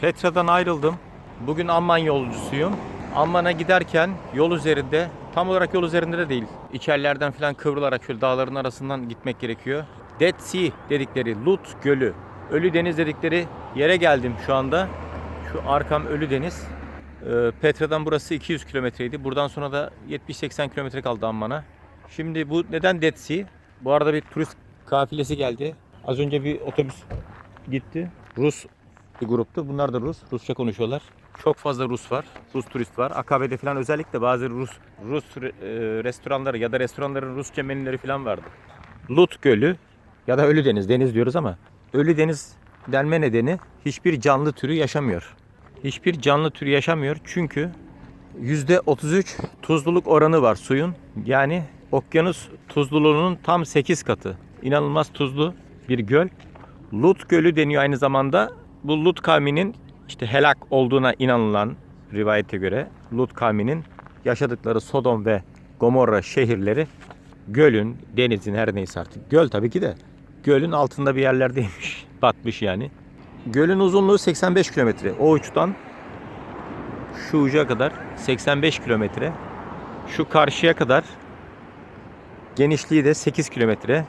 Petra'dan ayrıldım. Bugün Amman yolcusuyum. Amman'a giderken yol üzerinde, tam olarak yol üzerinde de değil. İçerilerden falan kıvrılarak şöyle dağların arasından gitmek gerekiyor. Dead Sea dedikleri Lut Gölü, Ölü Deniz dedikleri yere geldim şu anda. Şu arkam Ölü Deniz. Ee, Petra'dan burası 200 kilometreydi. Buradan sonra da 70-80 kilometre kaldı Amman'a. Şimdi bu neden Dead Sea? Bu arada bir turist kafilesi geldi. Az önce bir otobüs gitti. Rus bir gruptu. Bunlar da Rus. Rusça konuşuyorlar. Çok fazla Rus var. Rus turist var. AKB'de falan özellikle bazı Rus Rus e, restoranları ya da restoranların Rusça menüleri falan vardı. Lut Gölü ya da Ölü Deniz. Deniz diyoruz ama Ölü Deniz denme nedeni hiçbir canlı türü yaşamıyor. Hiçbir canlı türü yaşamıyor çünkü %33 tuzluluk oranı var suyun. Yani okyanus tuzluluğunun tam 8 katı. İnanılmaz tuzlu bir göl. Lut Gölü deniyor aynı zamanda. Bu Lut kavminin işte helak olduğuna inanılan rivayete göre Lut kavminin yaşadıkları Sodom ve Gomorra şehirleri gölün, denizin her neyse artık. Göl tabii ki de gölün altında bir yerlerdeymiş. Batmış yani. Gölün uzunluğu 85 kilometre. O uçtan şu uca kadar 85 kilometre. Şu karşıya kadar genişliği de 8 kilometre.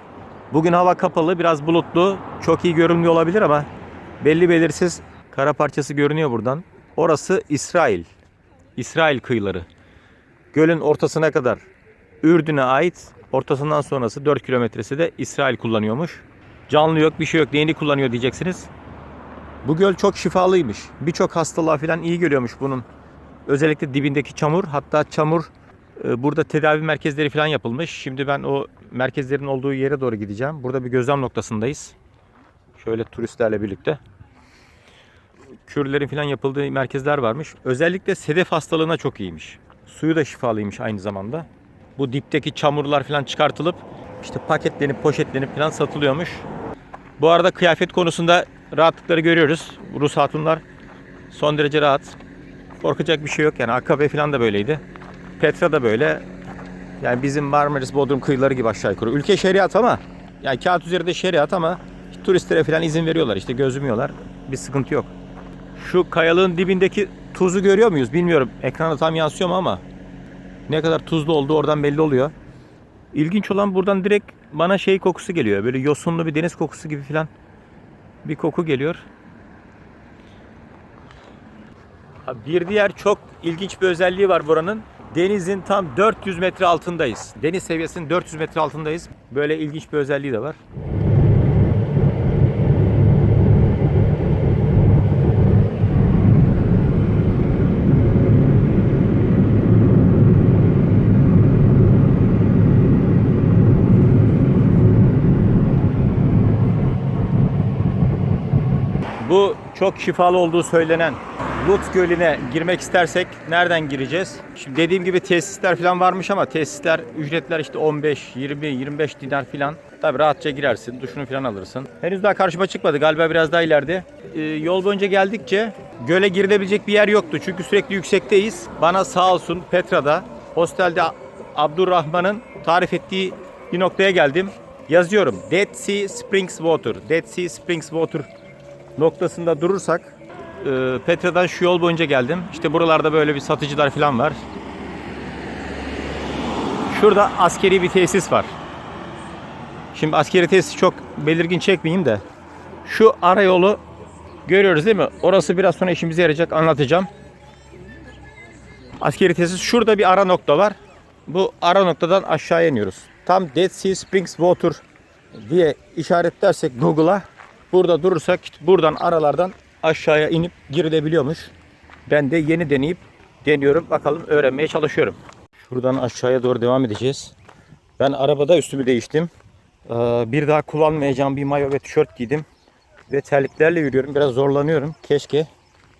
Bugün hava kapalı, biraz bulutlu. Çok iyi görünmüyor olabilir ama belli belirsiz kara parçası görünüyor buradan. Orası İsrail. İsrail kıyıları. Gölün ortasına kadar Ürdün'e ait. Ortasından sonrası 4 kilometresi de İsrail kullanıyormuş. Canlı yok, bir şey yok. Neyini kullanıyor diyeceksiniz. Bu göl çok şifalıymış. Birçok hastalığa falan iyi geliyormuş bunun. Özellikle dibindeki çamur. Hatta çamur e, burada tedavi merkezleri falan yapılmış. Şimdi ben o merkezlerin olduğu yere doğru gideceğim. Burada bir gözlem noktasındayız. Şöyle turistlerle birlikte. Kürlerin falan yapıldığı merkezler varmış. Özellikle sedef hastalığına çok iyiymiş. Suyu da şifalıymış aynı zamanda. Bu dipteki çamurlar falan çıkartılıp işte paketlenip poşetlenip falan satılıyormuş. Bu arada kıyafet konusunda rahatlıkları görüyoruz. Rus hatunlar son derece rahat. Korkacak bir şey yok yani. AKP falan da böyleydi. Petra da böyle. Yani bizim Marmaris Bodrum kıyıları gibi aşağı yukarı. Ülke şeriat ama yani kağıt üzerinde şeriat ama turistlere falan izin veriyorlar. işte gözümüyorlar. Bir sıkıntı yok. Şu kayalığın dibindeki tuzu görüyor muyuz bilmiyorum. Ekranda tam yansıyor mu ama ne kadar tuzlu olduğu oradan belli oluyor. İlginç olan buradan direkt bana şey kokusu geliyor. Böyle yosunlu bir deniz kokusu gibi falan bir koku geliyor. Bir diğer çok ilginç bir özelliği var buranın. Denizin tam 400 metre altındayız. Deniz seviyesinin 400 metre altındayız. Böyle ilginç bir özelliği de var. Bu çok şifalı olduğu söylenen Lut Gölü'ne girmek istersek nereden gireceğiz? Şimdi dediğim gibi tesisler falan varmış ama tesisler ücretler işte 15, 20, 25 dinar falan. Tabi rahatça girersin, duşunu falan alırsın. Henüz daha karşıma çıkmadı. Galiba biraz daha ileride. Ee, yol boyunca geldikçe göle girilebilecek bir yer yoktu. Çünkü sürekli yüksekteyiz. Bana sağ olsun Petra'da, hostelde Abdurrahman'ın tarif ettiği bir noktaya geldim. Yazıyorum. Dead Sea Springs Water. Dead Sea Springs Water noktasında durursak e, Petra'dan şu yol boyunca geldim. İşte buralarda böyle bir satıcılar falan var. Şurada askeri bir tesis var. Şimdi askeri tesis çok belirgin çekmeyeyim de şu ara yolu görüyoruz değil mi? Orası biraz sonra işimize yarayacak anlatacağım. Askeri tesis şurada bir ara nokta var. Bu ara noktadan aşağı iniyoruz. Tam Dead Sea Springs Water diye işaretlersek Google'a burada durursak buradan aralardan aşağıya inip girilebiliyormuş. Ben de yeni deneyip deniyorum. Bakalım öğrenmeye çalışıyorum. Şuradan aşağıya doğru devam edeceğiz. Ben arabada üstümü değiştim. Ee, Bir daha kullanmayacağım bir mayo ve tişört giydim. Ve terliklerle yürüyorum. Biraz zorlanıyorum. Keşke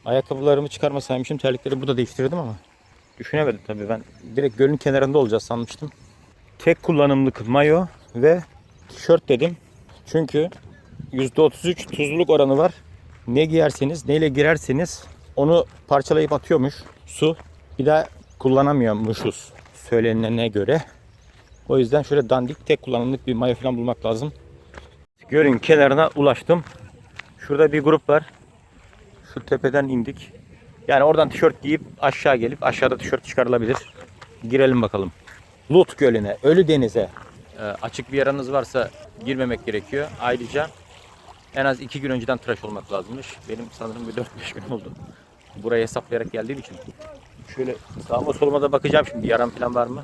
ayakkabılarımı çıkarmasaymışım. Terlikleri burada değiştirdim ama. Düşünemedim tabii ben. Direkt gölün kenarında olacağız sanmıştım. Tek kullanımlık mayo ve tişört dedim. Çünkü %33 tuzluluk oranı var. Ne giyerseniz, neyle girerseniz onu parçalayıp atıyormuş su. Bir daha kullanamıyormuşuz söylenene göre. O yüzden şöyle dandik tek kullanımlık bir mayo falan bulmak lazım. Gölün kenarına ulaştım. Şurada bir grup var. Şu tepeden indik. Yani oradan tişört giyip aşağı gelip aşağıda tişört çıkarılabilir. Girelim bakalım. Lut Gölü'ne, Ölü Deniz'e e, açık bir yaranız varsa girmemek gerekiyor. Ayrıca en az iki gün önceden tıraş olmak lazımmış. Benim sanırım bir 4-5 gün oldu. Burayı hesaplayarak geldiğim için. Şöyle sağıma soluma da bakacağım şimdi yaram falan var mı?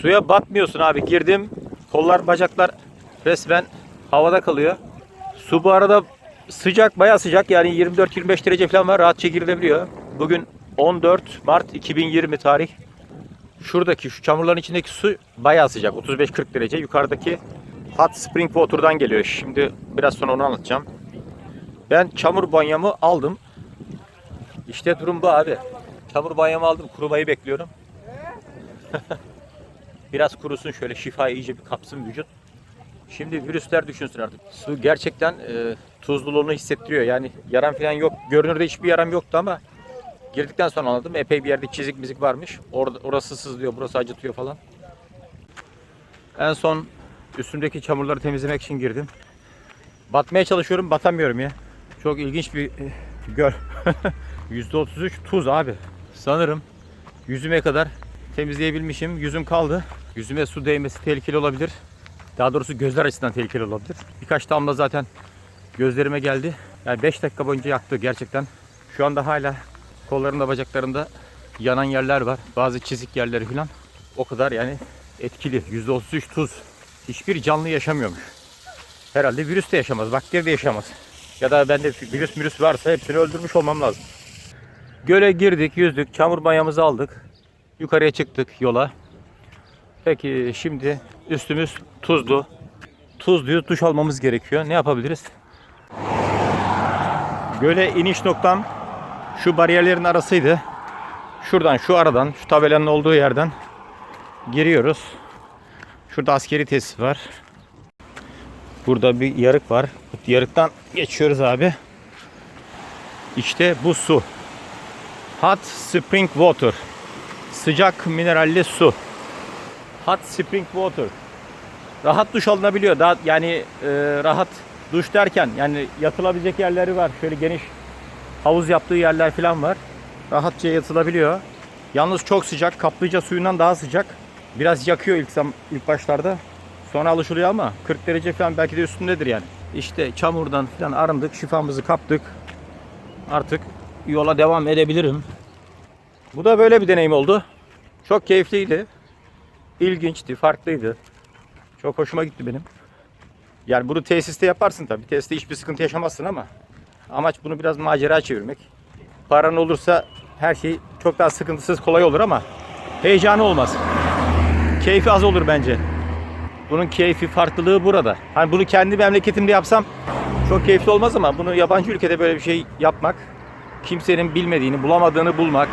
Suya batmıyorsun abi. Girdim. Kollar, bacaklar resmen havada kalıyor. Su bu arada sıcak, bayağı sıcak. Yani 24-25 derece falan var. Rahatça girilebiliyor. Bugün 14 Mart 2020 tarih. Şuradaki şu çamurların içindeki su bayağı sıcak. 35-40 derece. Yukarıdaki hot spring water'dan geliyor. Şimdi biraz sonra onu anlatacağım. Ben çamur banyomu aldım. İşte durum bu abi. Çamur banyomu aldım. Kurumayı bekliyorum. Biraz kurusun şöyle şifa iyice bir kapsın vücut. Şimdi virüsler düşünsün artık. Su gerçekten e, tuzluluğunu hissettiriyor. Yani yaram falan yok. Görünürde hiçbir yaram yoktu ama girdikten sonra anladım. Epey bir yerde çizik mizik varmış. Orada, orası sızlıyor, burası acıtıyor falan. En son üstümdeki çamurları temizlemek için girdim. Batmaya çalışıyorum, batamıyorum ya. Çok ilginç bir e, göl. %33 tuz abi. Sanırım yüzüme kadar temizleyebilmişim. Yüzüm kaldı. Yüzüme su değmesi tehlikeli olabilir. Daha doğrusu gözler açısından tehlikeli olabilir. Birkaç damla zaten gözlerime geldi. Yani 5 dakika boyunca yaktı gerçekten. Şu anda hala kollarımda bacaklarımda yanan yerler var. Bazı çizik yerleri falan. O kadar yani etkili. %33 tuz. Hiçbir canlı yaşamıyormuş. Herhalde virüs de yaşamaz. Bakteri de yaşamaz. Ya da bende virüs virüs varsa hepsini öldürmüş olmam lazım. Göle girdik, yüzdük, çamur banyamızı aldık. Yukarıya çıktık yola. Peki şimdi üstümüz tuzlu. Tuzluyu duş almamız gerekiyor. Ne yapabiliriz? Göle iniş noktam şu bariyerlerin arasıydı. Şuradan şu aradan şu tabelanın olduğu yerden giriyoruz. Şurada askeri tesis var. Burada bir yarık var. Yarıktan geçiyoruz abi. İşte bu su. Hot Spring Water. Sıcak mineralli su. Hot Spring Water. Rahat duş alınabiliyor. Daha yani e, rahat duş derken yani yatılabilecek yerleri var. Şöyle geniş havuz yaptığı yerler falan var. Rahatça yatılabiliyor. Yalnız çok sıcak. Kaplıca suyundan daha sıcak. Biraz yakıyor ilk ilk başlarda. Sonra alışılıyor ama 40 derece falan belki de üstündedir yani. İşte çamurdan falan arındık, şifamızı kaptık. Artık yola devam edebilirim. Bu da böyle bir deneyim oldu. Çok keyifliydi. İlginçti, farklıydı. Çok hoşuma gitti benim. Yani bunu tesiste yaparsın tabii. Tesiste hiçbir sıkıntı yaşamazsın ama amaç bunu biraz macera çevirmek. Paran olursa her şey çok daha sıkıntısız kolay olur ama heyecanı olmaz. Keyfi az olur bence. Bunun keyfi farklılığı burada. Hani bunu kendi memleketimde yapsam çok keyifli olmaz ama bunu yabancı ülkede böyle bir şey yapmak, kimsenin bilmediğini, bulamadığını bulmak,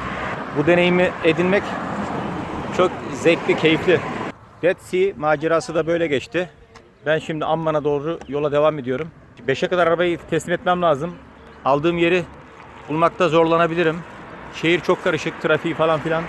bu deneyimi edinmek çok zevkli, keyifli. Dead Sea macerası da böyle geçti. Ben şimdi Amman'a doğru yola devam ediyorum. 5'e kadar arabayı teslim etmem lazım. Aldığım yeri bulmakta zorlanabilirim. Şehir çok karışık, trafiği falan filan.